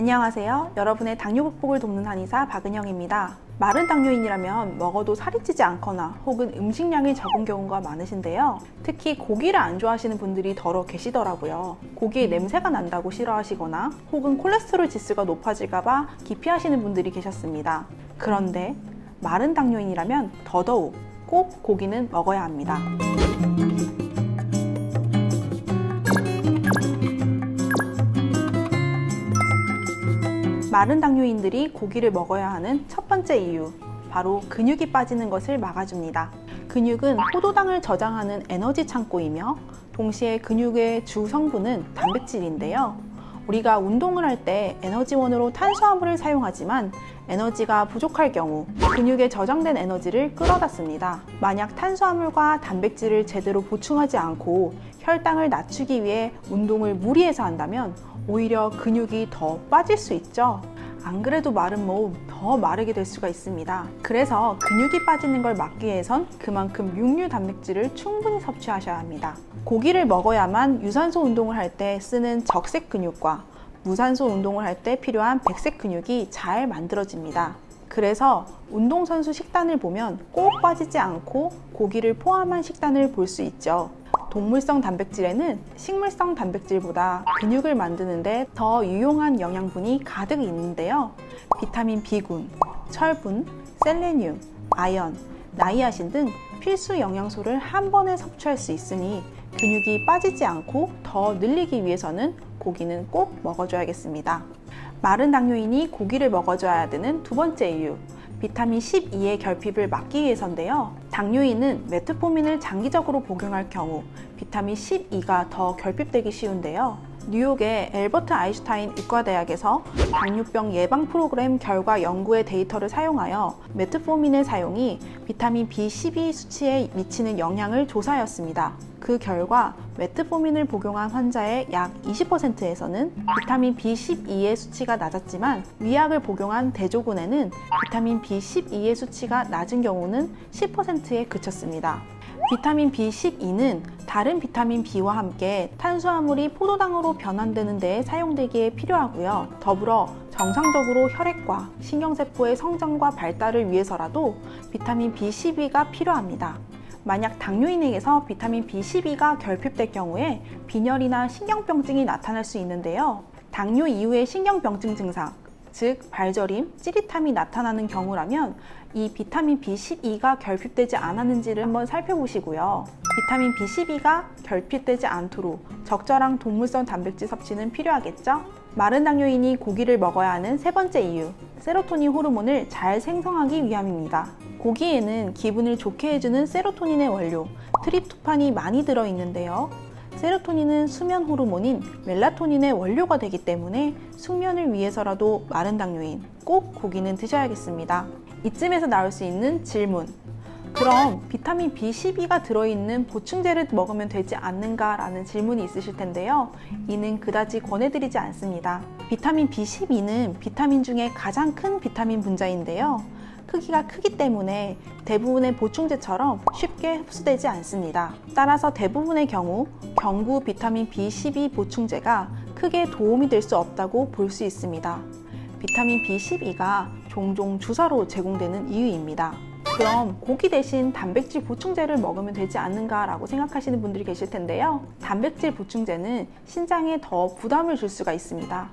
안녕하세요. 여러분의 당뇨 극복을 돕는 한의사 박은영입니다. 마른 당뇨인이라면 먹어도 살이 찌지 않거나 혹은 음식량이 적은 경우가 많으신데요. 특히 고기를 안 좋아하시는 분들이 더러 계시더라고요. 고기에 냄새가 난다고 싫어하시거나 혹은 콜레스테롤 지수가 높아질까봐 기피하시는 분들이 계셨습니다. 그런데 마른 당뇨인이라면 더더욱 꼭 고기는 먹어야 합니다. 마른 당뇨인들이 고기를 먹어야 하는 첫 번째 이유, 바로 근육이 빠지는 것을 막아줍니다. 근육은 포도당을 저장하는 에너지 창고이며 동시에 근육의 주 성분은 단백질인데요. 우리가 운동을 할 때 에너지원으로 탄수화물을 사용하지만 에너지가 부족할 경우 근육에 저장된 에너지를 끌어다 씁니다. 만약 탄수화물과 단백질을 제대로 보충하지 않고 혈당을 낮추기 위해 운동을 무리해서 한다면 오히려 근육이 더 빠질 수 있죠. 안 그래도 마른 몸 더 마르게 될 수가 있습니다. 그래서 근육이 빠지는 걸 막기 위해선 그만큼 육류 단백질을 충분히 섭취하셔야 합니다. 고기를 먹어야만 유산소 운동을 할 때 쓰는 적색 근육과 무산소 운동을 할 때 필요한 백색 근육이 잘 만들어집니다. 그래서 운동선수 식단을 보면 꼭 빠지지 않고 고기를 포함한 식단을 볼 수 있죠. 동물성 단백질에는 식물성 단백질보다 근육을 만드는데 더 유용한 영양분이 가득 있는데요. 비타민 B군, 철분, 셀레늄, 아연, 나이아신 등 필수 영양소를 한 번에 섭취할 수 있으니 근육이 빠지지 않고 더 늘리기 위해서는 고기는 꼭 먹어줘야겠습니다. 마른 당뇨인이 고기를 먹어줘야 되는 두 번째 이유, 비타민 12의 결핍을 막기 위해서인데요. 당뇨인은 메트포민을 장기적으로 복용할 경우 비타민 12가 더 결핍되기 쉬운데요. 뉴욕의 엘버트 아인슈타인 의과대학에서 당뇨병 예방 프로그램 결과 연구의 데이터를 사용하여 메트포민의 사용이 비타민 B12 수치에 미치는 영향을 조사하였습니다. 그 결과 메트포민을 복용한 환자의 약 20%에서는 비타민 B12의 수치가 낮았지만 위약을 복용한 대조군에는 비타민 B12의 수치가 낮은 경우는 10%에 그쳤습니다. 비타민 B12는 다른 비타민 B와 함께 탄수화물이 포도당으로 변환되는 데에 사용되기에 필요하고요. 더불어 정상적으로 혈액과 신경세포의 성장과 발달을 위해서라도 비타민 B12가 필요합니다. 만약 당뇨인에게서 비타민 B12가 결핍될 경우에 빈혈이나 신경병증이 나타날 수 있는데요. 당뇨 이후의 신경병증 증상, 즉 발저림, 찌릿함이 나타나는 경우라면 이 비타민 B12가 결핍되지 않았는지를 한번 살펴보시고요. 비타민 B12가 결핍되지 않도록 적절한 동물성 단백질 섭취는 필요하겠죠? 마른 당뇨인이 고기를 먹어야 하는 세 번째 이유, 세로토닌 호르몬을 잘 생성하기 위함입니다. 고기에는 기분을 좋게 해주는 세로토닌의 원료, 트립토판이 많이 들어있는데요. 세로토닌은 수면 호르몬인 멜라토닌의 원료가 되기 때문에 숙면을 위해서라도 마른 당뇨인 꼭 고기는 드셔야겠습니다. 이쯤에서 나올 수 있는 질문. 그럼 비타민 B12가 들어있는 보충제를 먹으면 되지 않는가 라는 질문이 있으실 텐데요. 이는 그다지 권해드리지 않습니다. 비타민 B12는 비타민 중에 가장 큰 비타민 분자인데요. 크기가 크기 때문에 대부분의 보충제처럼 쉽게 흡수되지 않습니다. 따라서 대부분의 경우 경구 비타민 B12 보충제가 크게 도움이 될 수 없다고 볼 수 있습니다. 비타민 B12가 종종 주사로 제공되는 이유입니다. 그럼 고기 대신 단백질 보충제를 먹으면 되지 않는가라고 생각하시는 분들이 계실 텐데요. 단백질 보충제는 신장에 더 부담을 줄 수가 있습니다.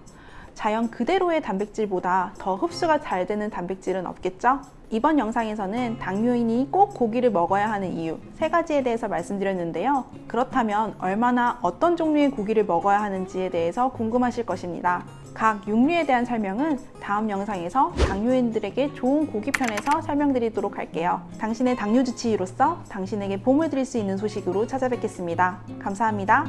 자연 그대로의 단백질보다 더 흡수가 잘 되는 단백질은 없겠죠? 이번 영상에서는 당뇨인이 꼭 고기를 먹어야 하는 이유 세 가지에 대해서 말씀드렸는데요. 그렇다면 얼마나 어떤 종류의 고기를 먹어야 하는지에 대해서 궁금하실 것입니다. 각 육류에 대한 설명은 다음 영상에서 당뇨인들에게 좋은 고기 편에서 설명드리도록 할게요. 당신의 당뇨 주치의로서 당신에게 도움을 드릴 수 있는 소식으로 찾아뵙겠습니다. 감사합니다.